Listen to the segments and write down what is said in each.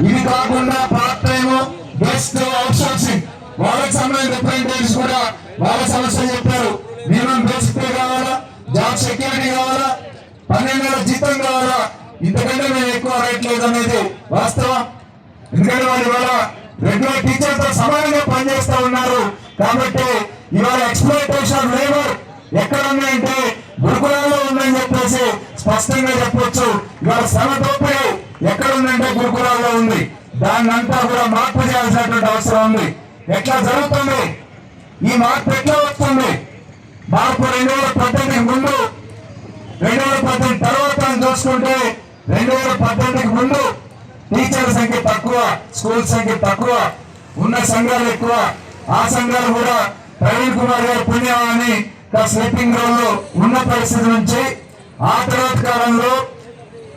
ఇది కాకుండా part time best outsourcing వాళ్ళకి సంబంధించిన రిప్రజెంటేటివ్స్ కూడా వాళ్ళ సమస్యలు చెప్పారు. మినిమం బేసిక్ పే కావాలా? జాబ్ సెక్యూరిటీ కావాలా? పన్నెండు వేల జీతం కావాలా? ఇంతకంటే మేము ఎక్కువ రేట్ లేదనేది వాస్తవం. ఎందుకంటే వాళ్ళు ఇవాళ రెగ్యులర్ టీచర్తో సమానంగా పనిచేస్తా ఉన్నారు. కాబట్టి ఇవాళ ఎక్స్ప్లోటేషన్ లేబర్ ఎక్కడ ఉన్నాయంటే గురుకులాల్లో ఉందని చెప్పేసి స్పష్టంగా చెప్పొచ్చు. ఇవాళ శ్రమ దోపిడీ ఎక్కడ ఉందంటే గురుకులాల్లో ఉంది. దాన్ని అంతా కూడా మార్పు చేయాల్సినటువంటి అవసరం ఉంది. ఎట్లా జరుగుతుంది? ఈ మార్పు ఎట్లా వస్తుంది? మార్పు రెండు వేల పద్దెనిమిది ముందు రెండు వేల పద్దెనిమిది తర్వాత చూసుకుంటే రెండు వేల పద్దెనిమిదికి ముందు టీచర్ల సంఖ్య తక్కువ స్కూల్ సంఖ్య తక్కువ ఉన్న సంఘాలు ఎక్కువ. ఆ సంఘాలు కూడా ప్రవీణ్ కుమార్ గారి పుణ్యమాని స్లీపింగ్ గ్రౌండ్లో ఉన్న పరిస్థితి నుంచి ఆ తర్వాత కాలంలో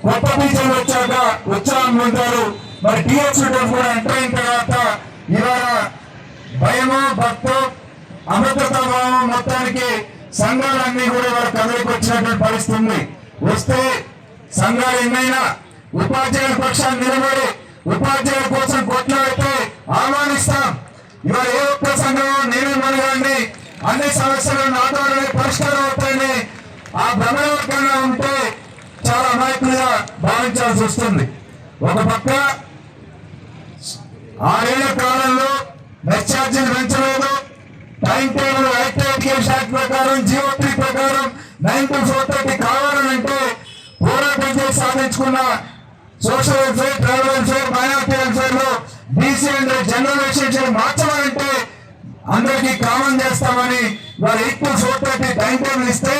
కొత్త బీజం వచ్చాక ఉత్సాహం పొందారు. మరి టీఎస్ కూడా ఎంటర్ అయిన తర్వాత ఇవాళ భయము భక్తు అమృతత భావం మొత్తానికి సంఘాలన్నీ కూడా ఇవాళ కదలికి వచ్చినటువంటి పరిస్థితి వస్తే సంఘాలు ఎన్నైనా ఉపాధ్యాయుల పక్షాన్ని నిలబడి ఉపాధ్యాయుల కోసం కొట్లాడితే ఆహ్వానిస్తాం. ఇవాళ ఏ ఒక్క సంఘం నేను మనగాన్ని అన్ని సమస్యలు నాతోనే పరిష్కారం అవుతాయని ఆ భ్రమణ ఉంటే చాలా అమాయకులుగా భావించాల్సి వస్తుంది. ఒక పక్క ఆరేళ్ళ కాలంలో మెస్ ఛార్జీలు పెంచలేదు. Time table act education act ప్రకారం జియో త్రీ ప్రకారం నైన్ టు ఫోర్ థర్టీ కావాలంటే పోరాటం చేసి సాధించుకున్న social welfare tribal welfare minority వెల్ఫేర్లో BC and general education మార్చాలంటే అందరికీ కామన్ చేస్తామని వారు equal four thirty time table ఇస్తే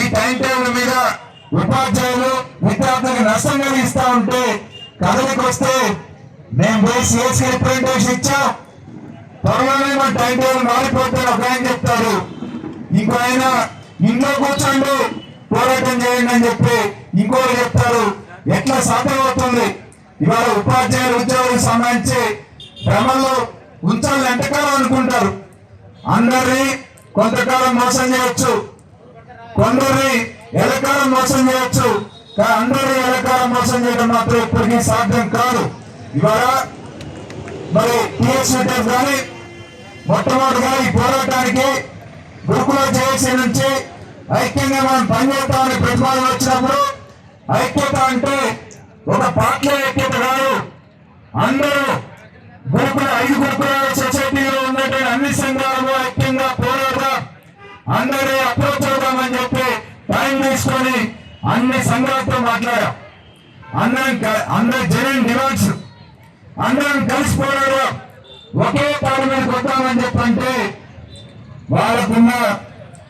ఈ టైం టేబుల్ మీద ఉపాధ్యాయులు విద్యార్థులకు నష్టం కలిగిస్తా ఉంటే కథలకు వస్తే మేము పోయి సిఎస్సి రిప్రజెంటేషన్ ఇచ్చా? త్వరలోనే మా టైం టేబుల్ మారిపోతారు ఒక ఆయన చెప్తారు ఇంకో ఆయన ఇంట్లో కూర్చోండి పోరాటం చేయండి అని చెప్పి ఇంకోటి చెప్తారు ఎట్లా సాధ్యమవుతుంది? ఇవాళ ఉపాధ్యాయులు ఉద్యోగులకు సంబంధించి భ్రమల్లో ఉంచాలని ఎంతకాలం అనుకుంటారు? అందరినీ కొంతకాలం మోసం చేయొచ్చు. కొందరిని ఎలకాలం మోసం చేయొచ్చు కానీ అందరూ ఎలకాలం మోసం చేయడం మాత్రం ఇప్పటికీ సాధ్యం కాదు. ఇవాళ మరి టీఎస్ఎఫ్ కానీ మొట్టమొదటిగా ఈ పోరాటానికి గురుకుల జేఏసీ నుంచి ఐక్యంగా మనం పనిచేస్తామని ప్రతిపాదన వచ్చినప్పుడు ఐక్యత అంటే ఒక పార్టీ ఐక్యత కాదు. అందరూ గురుకుల ఐదు గురుకుల సొసైటీలో ఉన్నటువంటి అన్ని సంఘాలు ఐక్యంగా పోరాడదాం అందరూ అప్రోచ్ అవుదామని చెప్పి టైం తీసుకొని అన్ని సంఘాలతో మాట్లాడాం. అందరం అందరి జనం డిమాండ్స్ అందరం కలిసిపోయారు ఒకే పాల మీద వద్దామని చెప్పంటే వాళ్ళకున్న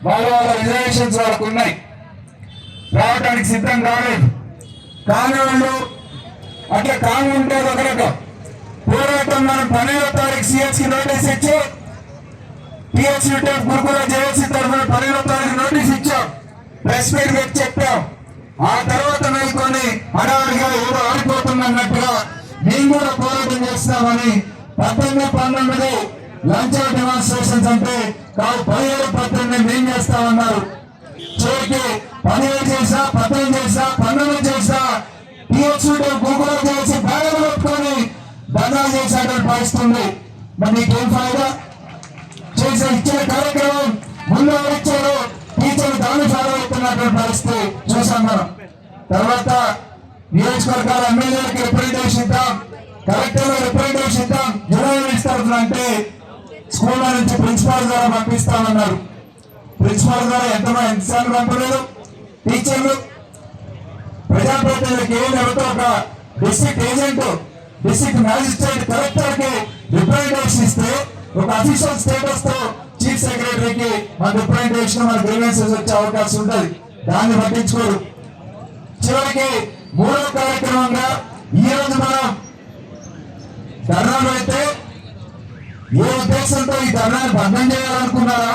వాళ్ళ వాళ్ళ రిజర్వేషన్స్ వాళ్ళకు ఉన్నాయి రావడానికి సిద్ధం కాలేదు. కాని వాళ్ళు అట్లా కాని ఉంటే ఒక రకం. పోరాటం మనం పన్నెండో తారీఖు సిహెచ్కి నోటీస్ ఇచ్చి పిహెచ్డి గురుకుల జేఏసీ తరఫున పన్నెండో తారీఖు నోటీస్ ఇచ్చాం. ప్రెస్ మీట్ పెట్టి చెప్పాం. ఆ తర్వాత మేల్కొని హడావిడిగా ఏదో ఆడిపోతుందన్నట్టుగా మేము కూడా పోరాటం చేస్తామని పద్దెనిమిది పంతొమ్మిది లంచా డెమాన్స్ట్రేషన్స్ అంటే కాదు పదిహేడు పద్దెనిమిది మేము చేస్తామన్నారు. చివరికి పదిహేడు చేసా పద్దెనిమిది చేసా పన్నెండు చేసా పిహెచ్డి గూగుల్ చేసి బ్యాగులు పెట్టుకొని ధర్నా చేసేటువంటి పరిస్థితి మరి నీకేం ఫాయిదా? చేసే ఇచ్చిన కార్యక్రమం ముందు ఫాలో పరిస్థితి చూసాం మనం. తర్వాత నియోజకవర్గాల ఎమ్మెల్యేలకు రిప్రజెంటేషన్ ఇద్దాం కలెక్టర్ రిప్రజెంటేషన్ ఇద్దాం జిల్లా ఇస్తారు అంటే స్కూల్ నుంచి ప్రిన్సిపాల్ ద్వారా పంపిస్తామన్నారు. ప్రిన్సిపాల్ ద్వారా ఎంత ఎంతసార్లు పంపలేదు. టీచర్లు ప్రజాప్రతినిధులకు ఏం ఎవరితో ఒక డిస్ట్రిక్ట్ ఏజెంట్ డిస్ట్రిక్ట్ మ్యాజిస్ట్రేట్ కలెక్టర్కి రిప్రజెంటేషన్ ఇస్తే ఒక అఫీషియల్ స్టేటస్తో చీఫ్ సెక్రటరీకి మన రిప్రజెంటేషన్ మన గ్రీవెన్సెస్ వచ్చే అవకాశం ఉంటుంది. దాన్ని పట్టించుకోరు. చివరికి మూడవ కార్యక్రమంగా ఈ రోజు మనం ధర్నాలు అయితే ఏ ఉద్దేశంతో ఈ ధర్నాన్ని భంగం చేయాలనుకున్నారా?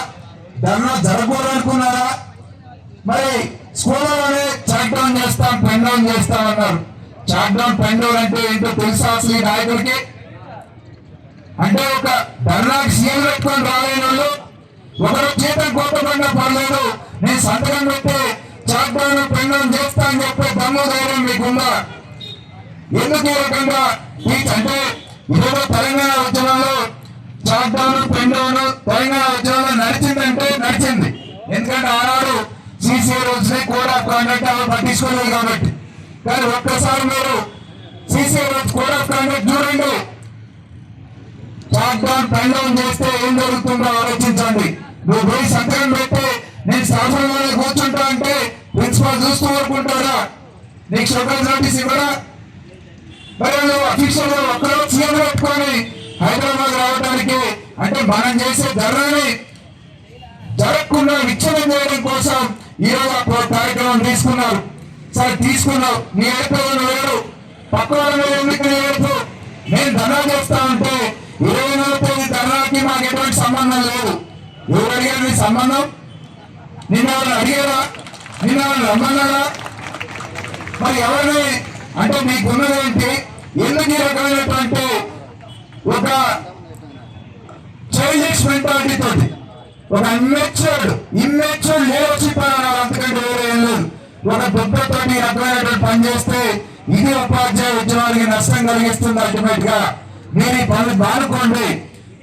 ధర్నా జరగకూడదనుకున్నారా? మరి స్కూళ్ళలోనే చాక్ డౌన్ చేస్తాం పెన్ డౌన్ చేస్తాం అన్నారు. చాక్ డౌన్ పెన్ డౌన్ అంటే ఏంటో తెలుసా అసలు ఈ నాయకుడికి? అంటే ఒక ధర్నాకి సీఎం పెట్టుకొని రాలేని వాళ్ళు ఒకరు జీతం కోటకుండా పర్లేదు నేను సంతకం పెట్టి చాక్ పెండం చేస్తా అని చెప్పే దమ్ము ధైర్యం మీకుందా? ఎందుకు ఈ రకంగా? టీచ్ అంటే ఇదేదో తెలంగాణ ఉద్యమంలో చాక్డౌన్ పెండౌన్ తెలంగాణ ఉద్యమంలో నడిచిందంటే నడిచింది. ఎందుకంటే ఆనాడు సీసీ రోజుని కోడ్ ఆఫ్ కాండక్ట్ అవి పట్టించుకోలేదు కాబట్టి. కానీ ఒక్కసారి మీరు సీసీ రోజు కోడ్ ఆఫ్ కాండక్ట్ చూడండి. లాక్డౌన్ పెండౌన్ చేస్తే ఏం జరుగుతుందో ఆలోచించండి. నువ్వు పోయి సంతకం పెట్టి నేను శాసనంలోనే కూర్చుంటా అంటే ప్రిన్సిపాల్ చూస్తూ ఊరుకుంటారా నీకు షోకాజ్ నోటీస్ ఇవ్వరా? మరి నువ్వు అఫీషియల్గా ఒక్కరో సీఎం పెట్టుకొని హైదరాబాద్ రావడానికి అంటే మనం చేసే ధరని జరగకుండా విచ్ఛిన్నం చేయడం కోసం ఈరోజు కార్యక్రమం తీసుకున్నారు. సరే తీసుకున్నావు. నీ ఏడుపు వేరు పక్క వాళ్ళు ఎందుకు నీ ఏడుపు నేను ధర్నా చేస్తా అంటే ఇరవై నాలుగు మాకు ఎటువంటి సంబంధం లేదు. ఎవరు అడిగారు నీ సంబంధం? నిన్న వాళ్ళు అడిగారా? నిన్న వాళ్ళు రమ్మన్నారా? మరి ఎవరిని? అంటే మీకున్నది ఏంటి? ఎందుకు ఈ రకమైనటువంటి ఒక చైల్డిష్ మెంటాలిటీ తోటి ఒక ఇమ్మెచ్యూర్డ్ ఇమ్మెచ్యూర్డ్ లీడర్షిప్ అన్నారు అంతకంటే వేరే ఏం లేదు. ఒక దుబ్బతోటి ఈ రకమైనటువంటి పని చేస్తే ఇది ఉపాధ్యాయ ఉద్యమానికి నష్టం కలిగిస్తుంది అల్టిమేట్గా. మీరు ఈ పనులు మానుకోండి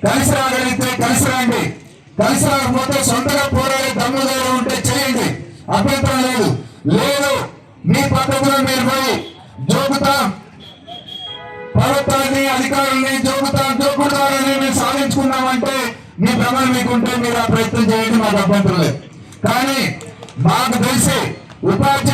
కలిసి రాగలిగితే కలిసి రండి. కలిసి రాకపోతే సొంతగా పోరాడే దమ్ముదారు ఉంటే చేయండి. అభ్యంతరం లేదు. లేదు మీ పద్ధతిలో మీరు పోయి జోగుతాం. ప్రభుత్వాన్ని అధికారుల్ని జోగుతాం జోగుతారని మేము సాధించుకున్నామంటే మీ భ్రమలు మీకుంటే మీరు ఆ ప్రయత్నం చేయండి మాకు అభ్యంతరం లేదు. కానీ మాకు తెలిసి ఉపాధ్యాయులు